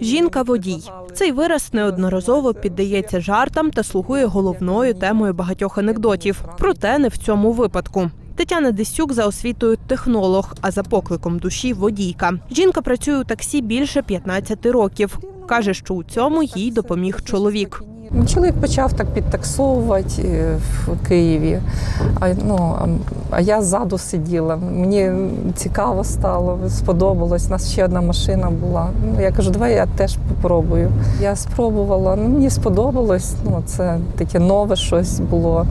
Жінка водій. Цей вираз неодноразово піддається жартам та слугує головною темою багатьох анекдотів. Проте не в цьому випадку. Тетяна Десюк за освітою технолог, а за покликом душі водійка. Жінка працює у таксі більше 15 років. Каже, що у цьому їй допоміг чоловік. Чоловік почав так підтаксовувати е, в Києві, а, ну, а- а я ззаду сиділа. Мені цікаво стало, сподобалось. У нас ще одна машина була. Ну, я кажу, давай я теж попробую. Я спробувала, ну, мені сподобалось. Ну, це таке нове щось було,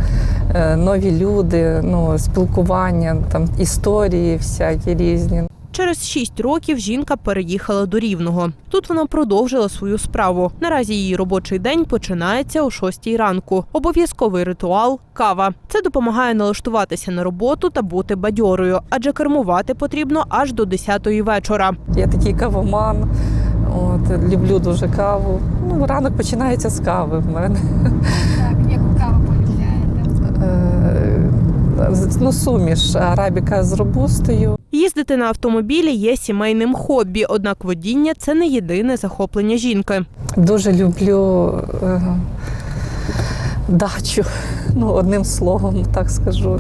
е, нові люди, ну, спілкування, там, історії всякі різні. Через шість років жінка переїхала до Рівного. Тут вона продовжила свою справу. Наразі її робочий день починається о 6 ранку. Обов'язковий ритуал кава. Це допомагає налаштуватися на роботу та бути бадьорою, адже кермувати потрібно аж до 10 вечора. Я такий кавоман, от, люблю дуже каву. Ну, ранок починається з кави в мене. Так, яку каву полюбляєте? Е, Ну, суміш арабіка з робустою. Їздити на автомобілі є сімейним хобі, однак водіння це не єдине захоплення жінки. Дуже люблю е, дачу. Ну, одним словом, так скажу.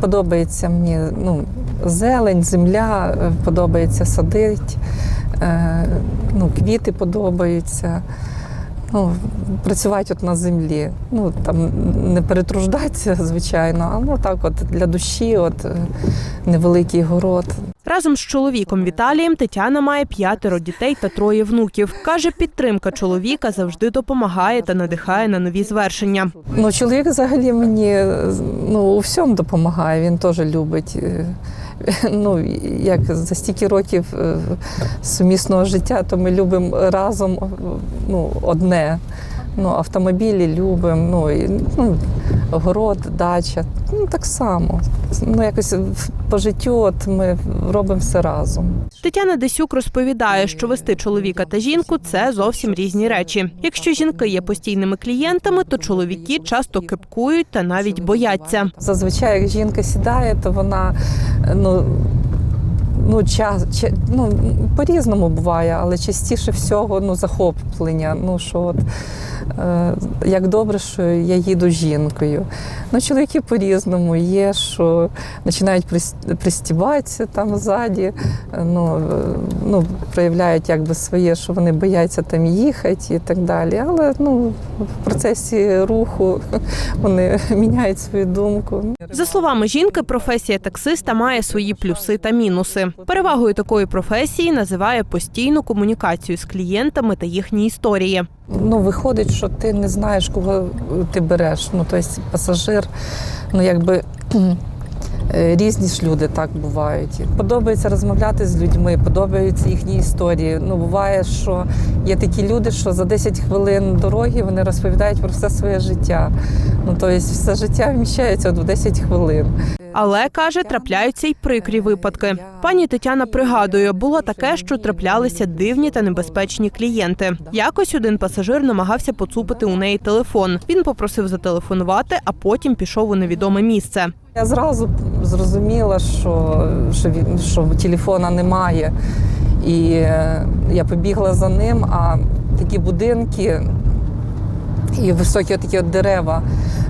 Подобається мені ну, зелень, земля, подобається садить, е, ну, квіти подобаються. Ну, працювати от на землі. Ну, там не перетруждатися, звичайно, але ну, так от для душі, от е, невеликий город. Разом з чоловіком Віталієм Тетяна має п'ятеро дітей та троє внуків. Каже, підтримка чоловіка завжди допомагає та надихає на нові звершення. Ну, чоловік взагалі мені ну, у всьому допомагає. Він теж любить. Е, Ну, як за стільки років е, сумісного життя, то ми любимо разом ну, одне. Ну, автомобілі любимо, ну, і, ну, город, дача. Ну, так само. Ну, якось по життю от ми робимо все разом. Тетяна Десюк розповідає, що вести чоловіка та жінку це зовсім різні речі. Якщо жінки є постійними клієнтами, то чоловіки часто кипкують та навіть бояться. Зазвичай, як жінка сідає, то вона ну, ну, час, ча- ну, по-різному буває, але частіше всього ну, захоплення. Ну, що от, е, як добре, що я їду жінкою. Ну, чоловіки по-різному є, що починають прис- пристібатися там ззаді, е, ну, е, ну, проявляють якби своє, що вони бояться там їхати і так далі. Але ну, в процесі руху вони міняють свою думку. За словами жінки, професія таксиста має свої плюси та мінуси. Перевагою такої професії називає постійну комунікацію з клієнтами та їхні історії. Ну, виходить, що ти не знаєш, кого ти береш. Ну, тобто пасажир, ну якби. е, Різні ж люди так бувають. Подобається розмовляти з людьми, подобаються їхні історії. Ну, буває, що є такі люди, що за 10 хвилин дороги вони розповідають про все своє життя. Ну, тобто, все життя вміщається в 10 хвилин. Але каже, трапляються й прикрі випадки. Пані Тетяна пригадує, було таке, що траплялися дивні та небезпечні клієнти. Якось один пасажир намагався поцупити у неї телефон. Він попросив зателефонувати, а потім пішов у невідоме місце. Я зразу зрозуміла, що, що, він, що телефона немає. І е, я побігла за ним, а такі будинки і високі такі от дерева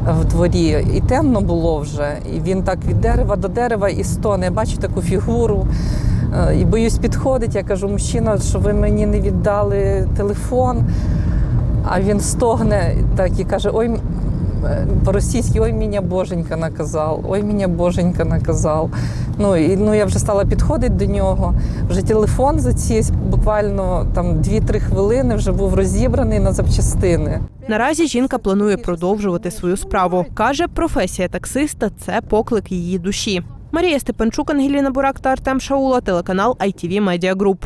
в дворі. І темно було вже. І він так від дерева до дерева і стоне. Я бачу таку фігуру. е, І боюсь підходить. Я кажу, мужчина, що ви мені не віддали телефон. А він стогне так і каже: Ой, по-російськи, ой, мене боженька наказав, ой, мене боженька наказав. Ну, і, ну, я вже стала підходити до нього. Вже телефон за ці буквально там 2-3 хвилини вже був розібраний на запчастини. Наразі жінка планує продовжувати свою справу. каже, професія таксиста це поклик її душі. Марія Степанчук, Ангеліна Бурак та Артем Шаула, телеканал ITV Media Group.